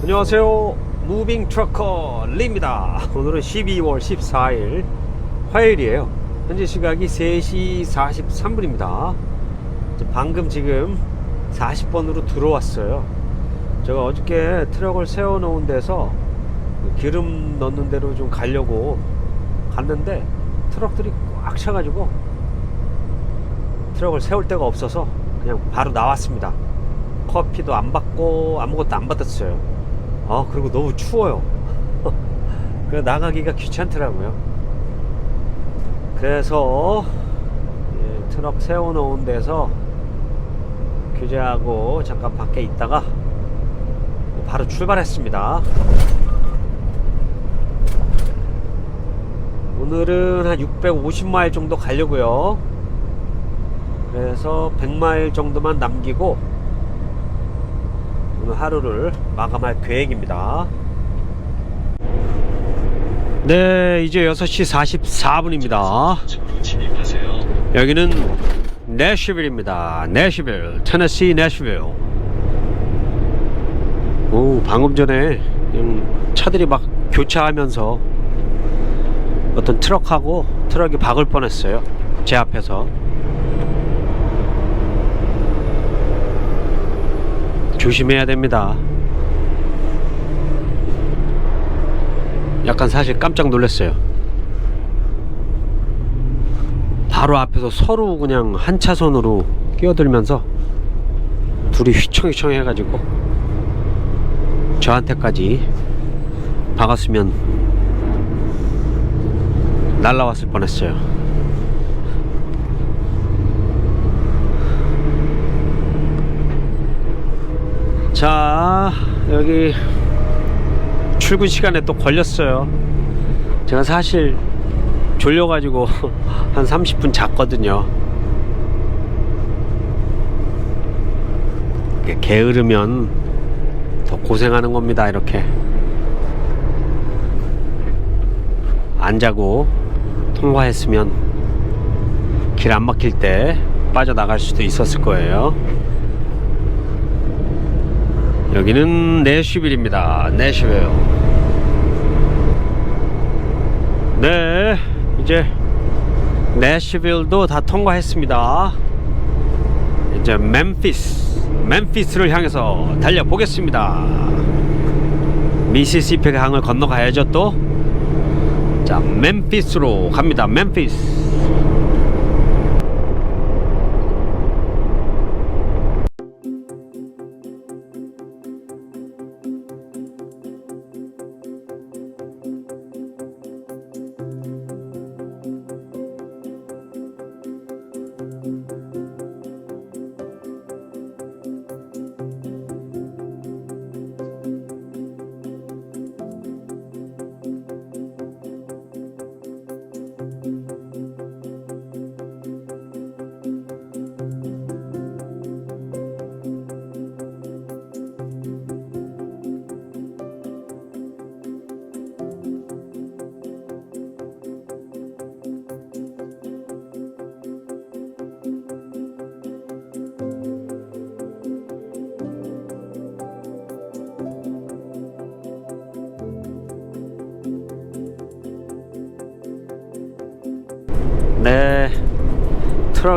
안녕하세요. 무빙 트러커 리입니다. 오늘은 12월 14일 화요일이에요. 현재 시각이 3시 43분입니다. 방금 지금 40번으로 들어왔어요. 제가 어저께 트럭을 세워 놓은 데서 기름 넣는 대로 좀 가려고 갔는데 트럭들이 꽉 차가지고 트럭을 세울 데가 없어서 그냥 바로 나왔습니다. 커피도 안 받고 아무것도 안 받았어요. 아 그리고 너무 추워요. 그래 나가기가 귀찮더라고요. 그래서 예, 트럭 세워놓은 데서 규제하고 잠깐 밖에 있다가 바로 출발했습니다. 오늘은 한 650마일 정도 가려고요. 그래서 100마일 정도만 남기고 오늘 하루를 마감할 계획입니다. 네, 이제 6시 44분입니다. 여기는 내쉬빌입니다. 내쉬빌, 테네시 내쉬빌. 오, 방금 전에 그냥 차들이 막 교차하면서 어떤 트럭하고 트럭이 박을 뻔했어요. 제 앞에서. 조심해야 됩니다. 약간 사실 깜짝 놀랐어요. 바로 앞에서 서로 그냥 한 차선으로 끼어들면서 둘이 휘청휘청 해가지고 저한테까지 박았으면 날라왔을 뻔했어요. 자 여기 출근 시간에 또 걸렸어요. 제가 사실 졸려가지고 한 30분 잤거든요. 게으르면 더 고생하는 겁니다 이렇게. 안 자고 통과했으면 길 안 막힐 때 빠져나갈 수도 있었을 거예요 여기는 내쉬빌입니다. 내쉬빌. 네, 이제 내쉬빌도 다 통과했습니다. 이제 멤피스, 멤피스를 향해서 달려 보겠습니다. 미시시피 강을 건너가야죠 또. 자, 멤피스로 갑니다. 멤피스.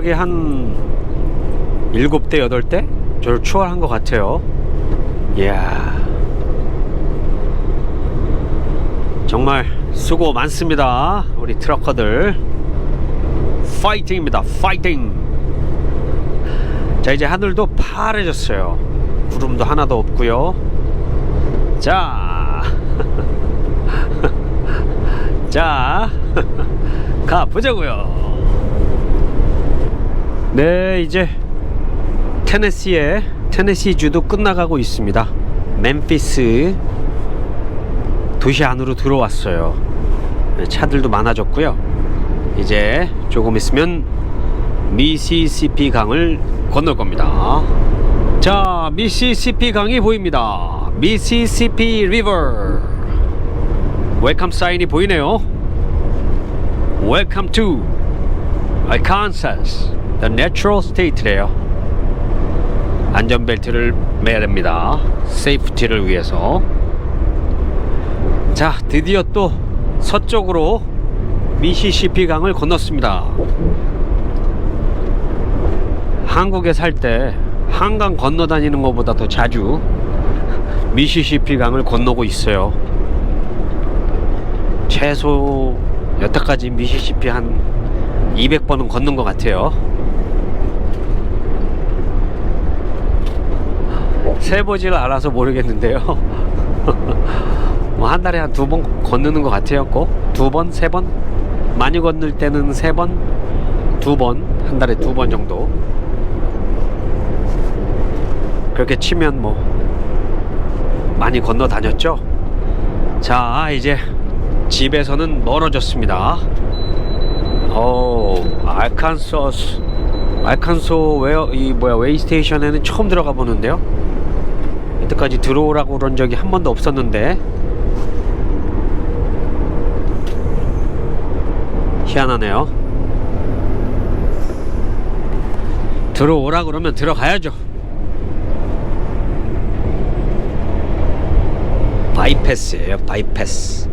트럭이 한 7대 8대? 저를 추월한 것 같아요. 이야. 정말 수고 많습니다 우리 트럭커들. 파이팅입니다 파이팅! 자 이제 하늘도 파래졌어요. 구름도 하나도 없고요. 자. 자, 가보자고요. 네, 이제 테네시의 테네시 주도 끝나가고 있습니다. 멤피스 도시 안으로 들어왔어요. 네, 차들도 많아졌고요. 이제 조금 있으면 미시시피 강을 건널 겁니다. 자, 미시시피 강이 보입니다. 미시시피 리버. 웰컴 사인이 보이네요. Welcome to Arkansas, the natural state래요. 안전벨트를 매야 됩니다. 세이프티를 위해서. 자, 드디어 또 서쪽으로 미시시피 강을 건넜습니다. 한국에 살 때 한강 건너 다니는 것보다 더 자주 미시시피 강을 건너고 있어요. 최소 여태까지 미시시피 한 200번은 건넌 것 같아요. 세보질 않아서 모르겠는데요. 뭐 한 달에 한 두 번 건너는 것 같아요. 꼭두 번, 세 번. 많이 건널 때는 세 번, 두 번, 한 달에 두 번 정도. 그렇게 치면 뭐 많이 건너 다녔죠. 자, 이제 집에서는 멀어졌습니다. 오, 알칸소스, 알칸소 웨어 이 뭐야 웨이 스테이션에는 처음 들어가 보는데요. 여태까지 들어오라고 그런 적이 한 번도 없었는데 희한하네요. 들어오라 그러면 들어가야죠. 바이패스예요, 바이패스.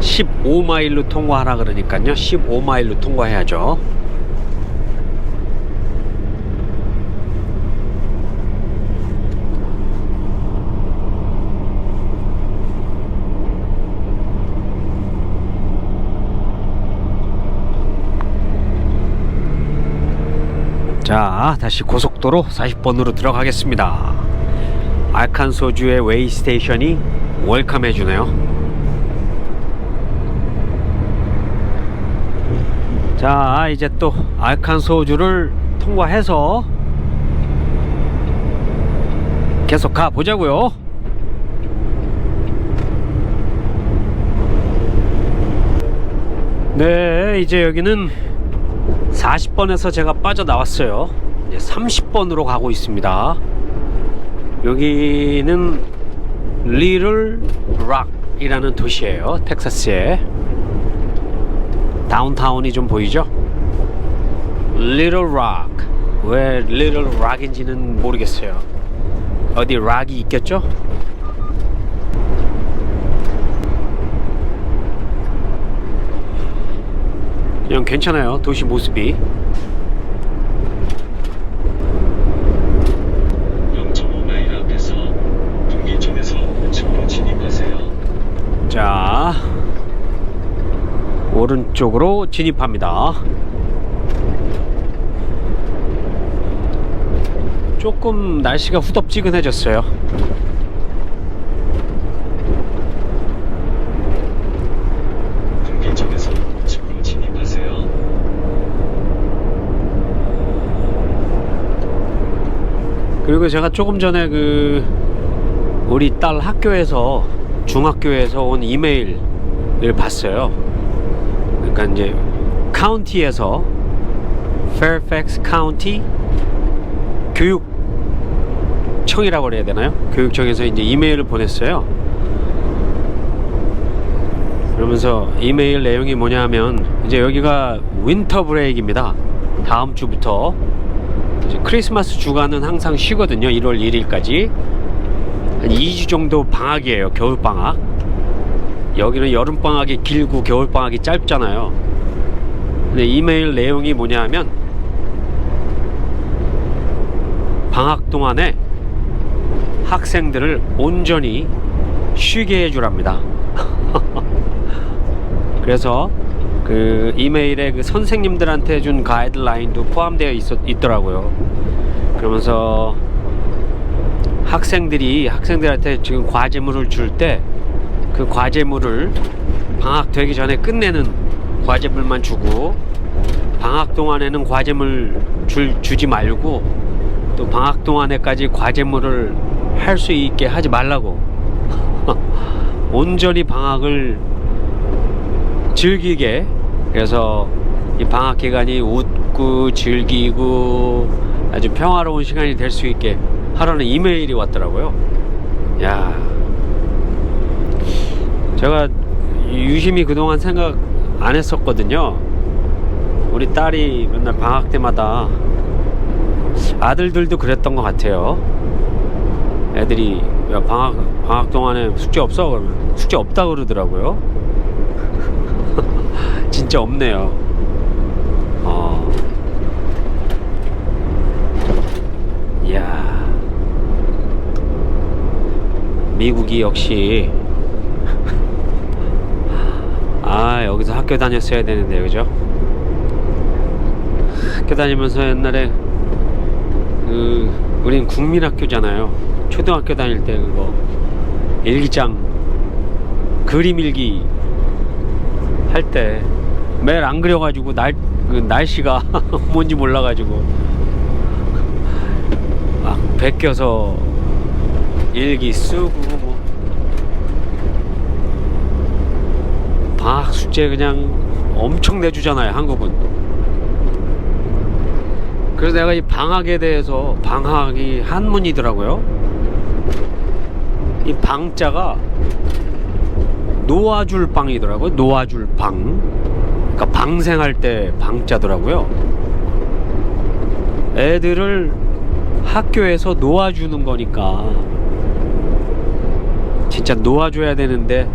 15마일로 통과하라 그러니까요. 15마일로 통과해야죠. 자, 다시 고속도로 40번으로 들어가겠습니다. 알칸소주의 웨이 스테이션이 웰컴 해 주네요. 자, 이제 또 알칸소주를 통과해서 계속 가 보자고요. 네, 이제 여기는 40번에서 제가 빠져나왔어요. 이제 30번으로 가고 있습니다. 여기는 리를 락이라는 도시예요. 텍사스에. 다운타운이 좀 보이죠? 리를 락. 왜 리를 락인지는 모르겠어요. 어디 락이 있겠죠? 그냥 괜찮아요. 도시 모습이. 0.5마일 앞에서 분기점에서 우측으로 진입하세요. 자 오른쪽으로 진입합니다 조금 날씨가 후덥지근해졌어요 분기점에서 우측으로 진입하세요. 그리고 제가 조금 전에 그 우리 딸 학교에서 중학교에서 온 이메일을 봤어요 그러니까 이제 카운티에서 Fairfax 카운티 교육청이라고 그래야 되나요? 교육청에서 이제 이메일을 보냈어요. 그러면서 이메일 내용이 뭐냐면 이제 여기가 윈터 브레이크입니다. 다음 주부터 크리스마스 주간은 항상 쉬거든요. 1월 1일까지 한 2주 정도 방학이에요. 겨울 방학. 여기는 여름 방학이 길고 겨울 방학이 짧잖아요. 근데 이메일 내용이 뭐냐면 방학 동안에 학생들을 온전히 쉬게 해주랍니다. 그래서 그 이메일에 그 선생님들한테 준 가이드라인도 포함되어 있었, 있더라고요. 그러면서 학생들이 학생들한테 지금 과제물을 줄 때 그 과제물을 방학 되기 전에 끝내는 과제물만 주고 방학 동안에는 과제물 줄, 주지 말고 또 방학 동안에까지 과제물을 할 수 있게 하지 말라고 온전히 방학을 즐기게 그래서 이 방학 기간이 웃고 즐기고 아주 평화로운 시간이 될 수 있게 하라는 이메일이 왔더라고요. 야, 제가 유심히 그동안 생각 안 했었거든요. 우리 딸이 맨날 방학 때마다 아들들도 그랬던 것 같아요. 애들이 야, 방학 방학 동안에 숙제 없어 그러면 숙제 없다 그러더라고요. 진짜 없네요. 어. 이야. 미국이 역시 아 여기서 학교 다녔어야 되는데 그죠? 학교 다니면서 옛날에 그 우린 국민학교잖아요. 초등학교 다닐 때 그거 일기장 그림 일기 할 때 매일 안 그려가지고 날 그 날씨가 뭔지 몰라가지고. 막 베껴서 일기 쓰고 뭐. 방학 숙제 그냥 엄청 내주잖아요 한국은. 그래서 내가 이 방학에 대해서 방학이 한문이더라고요. 이 방자가 놓아줄 방이더라고요 놓아줄 방 그러니까 방생할 때 방자더라고요. 애들을 학교에서 놓아주는 거니까. 진짜 놓아줘야 되는데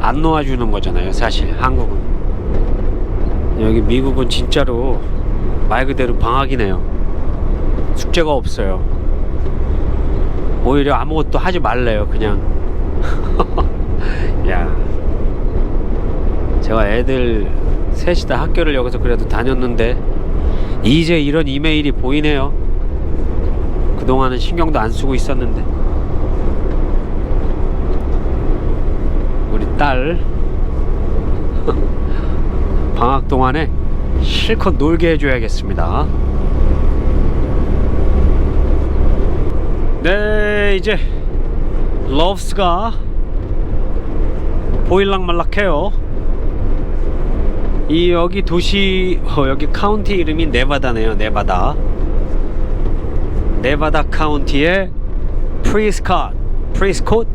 안 놓아주는 거잖아요 사실 한국은. 여기 미국은 진짜로 말 그대로 방학이네요. 숙제가 없어요. 오히려 아무것도 하지 말래요 그냥. 야 제가 애들 셋이 다 학교를 여기서 그래도 다녔는데 이제 이런 이메일이 보이네요 그동안은 신경도 안 쓰고 있었는데 우리 딸 방학 동안에 실컷 놀게 해줘야겠습니다. 네, 이제 러브스가 보일락 말락해요. 이 여기 도시 어, 여기 카운티 이름이 네바다네요. 네바다. 네바다 카운티의 프리스콧, 프리스콧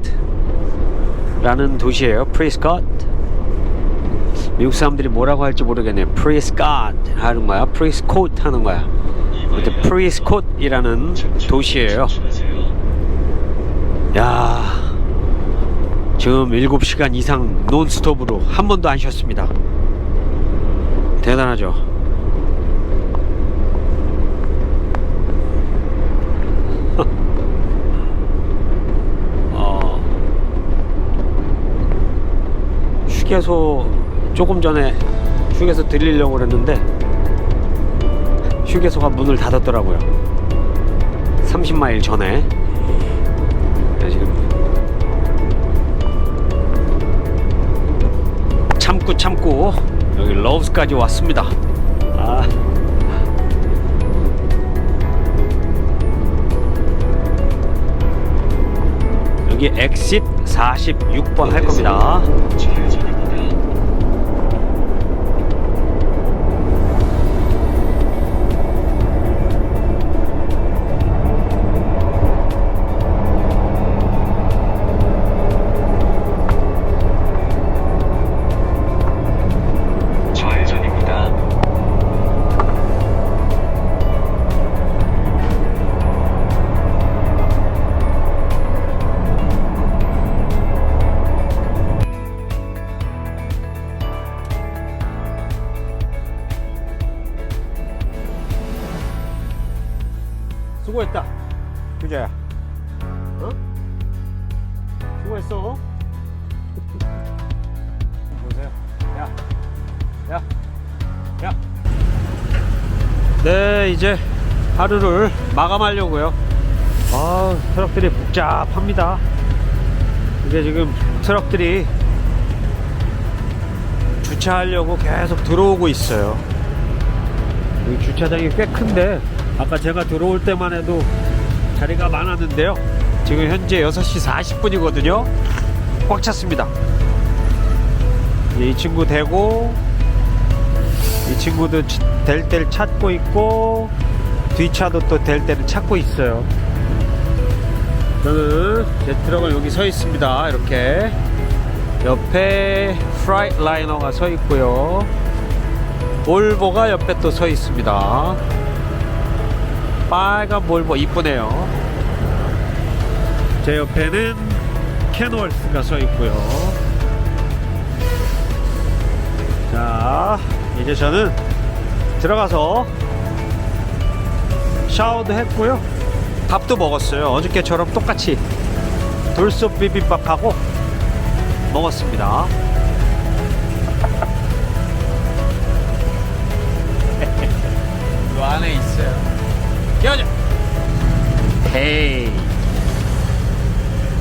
라는 도시예요. 프리스콧. 미국 사람들이 뭐라고 할지 모르겠네요. 프리스콧 하는 거야. 프리스콧 하는 거야. 근데 프리스콧이라는 도시예요. 야, 지금 7시간 이상 논스톱으로 한 번도 안 쉬었습니다. 대단하죠. 어, 휴게소 조금 전에 휴게소 들리려고 그랬는데 휴게소가 문을 닫았더라고요. 30마일 전에. 네, 참고 참고 여기 러브스까지 왔습니다. 아. 여기 엑싯 46번 할 겁니다. 수고했다. 규자야. 어? 수고했어. 보세요. 야. 야. 야. 네, 이제 하루를 마감하려고요. 아, 트럭들이 복잡합니다. 이게 지금 트럭들이 주차하려고 계속 들어오고 있어요. 여기 주차장이 꽤 큰데 아까 제가 들어올 때만 해도 자리가 많았는데요. 지금 현재 6시 40분이거든요. 꽉 찼습니다. 이 친구 대고 이 친구도 될 때를 찾고 있고 뒤차도 또 될 때를 찾고 있어요. 저는 제 트럭은 여기 서 있습니다. 이렇게 옆에 프라이트 라이너가 서 있고요. 볼보가 옆에 또 서 있습니다. 빨간 볼보 이쁘네요. 제 옆에는 캐노얼스가 서 있고요. 자, 이제 저는 들어가서 샤워도 했고요. 밥도 먹었어요. 어저께처럼 똑같이 돌솥 비빔밥하고 먹었습니다.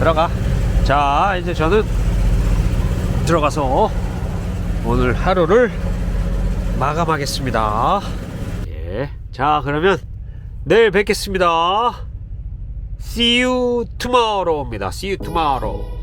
들어가. 자, 이제 저는 들어가서 오늘 하루를 마감하겠습니다. 예. 자, 그러면 내일 뵙겠습니다. See you tomorrow입니다. See you tomorrow.